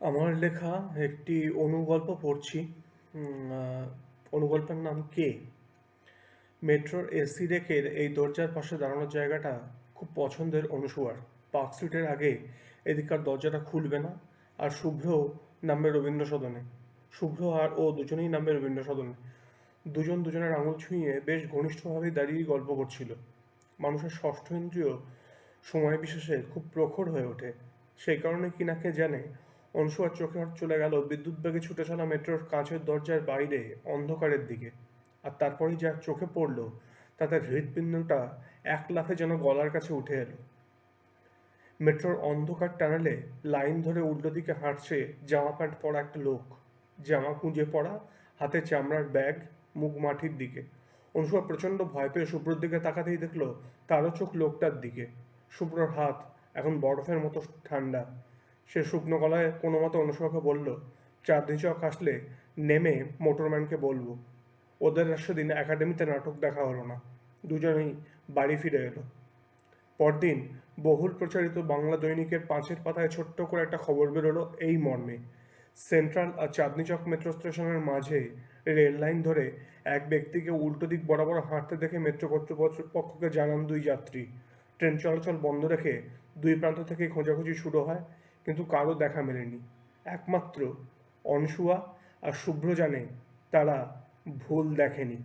আমার লেখা একটি অনুগল্প পড়ছি অনুগল্পের নাম কে? মেট্রোর এসি রেকের এই দরজার পাশে দাঁড়ানোর জায়গাটা খুব পছন্দের অনুসুয়ার। পার্ক স্ট্রিটের আগে এদিককার দরজাটা খুলবে না, আর শুভ্র নামবে রবীন্দ্র সদনে শুভ্র আর ও দুজনেই নামবে রবীন্দ্র সদনে দুজন দুজনের আঙুল ছুঁয়ে বেশ ঘনিষ্ঠভাবেই দাঁড়িয়ে গল্প করছিল। মানুষের ষষ্ঠ ইন্দ্রিয় সময় বিশেষে খুব প্রখর হয়ে ওঠে। সেই কারণে কিনাকে জানে অনসুয়ার চোখে চলে গেল, বিদ্যুৎ বেগে ছুটে চলা মেট্রোর কাঁচের দরজার বাইরে, অন্ধকারের দিকে। আর তারপরেই যা চোখে পড়ল, তাতে হৃৎপিণ্ডটা এক লাফে যেন গলার কাছে উঠে এলো। মেট্রোর অন্ধকার টানেলে লাইন ধরে উল্টো দিকে হাঁটছে জামা প্যান্ট পরা একটা লোক। জামা কুঁজে পড়া, হাতে চামড়ার ব্যাগ, মুখ মাটির দিকে। অনুসুয়া প্রচণ্ড ভয় পেয়ে শুভ্রর দিকে তাকাতেই দেখল, তারও চোখ লোকটার দিকে। শুভ্রর হাত এখন বরফের মতো ঠান্ডা। সে শুকনো গলায় কোনো মতো অনুসুয়াকে বলল চাঁদনি চক আসলে নেমে মোটরম্যানকে বলব। ওদের সেদিন একাডেমিতে নাটক দেখা হলো না। দুজনেই বাড়ি ফিরে এলো। পরদিন বহুল প্রচারিত বাংলা দৈনিকের পাঁচের পাতায় ছোট্ট করে একটা খবর বেরোলো এই মর্মে। সেন্ট্রাল আর চাঁদনি চক মেট্রো স্টেশনের মাঝে রেল লাইন ধরে এক ব্যক্তিকে উল্টো দিক বরাবর হাঁটতে দেখে মেট্রো কর্তৃপক্ষকে জানান দুই যাত্রী। ট্রেন চলাচল বন্ধ রেখে দুই প্রান্ত থেকে খোঁজাখুঁজি শুরু হয়। কিন্তু কারও দেখা মেলেনি। একমাত্র অনসুয়া আর শুভ্র জানে তারা ভুল দেখেনি।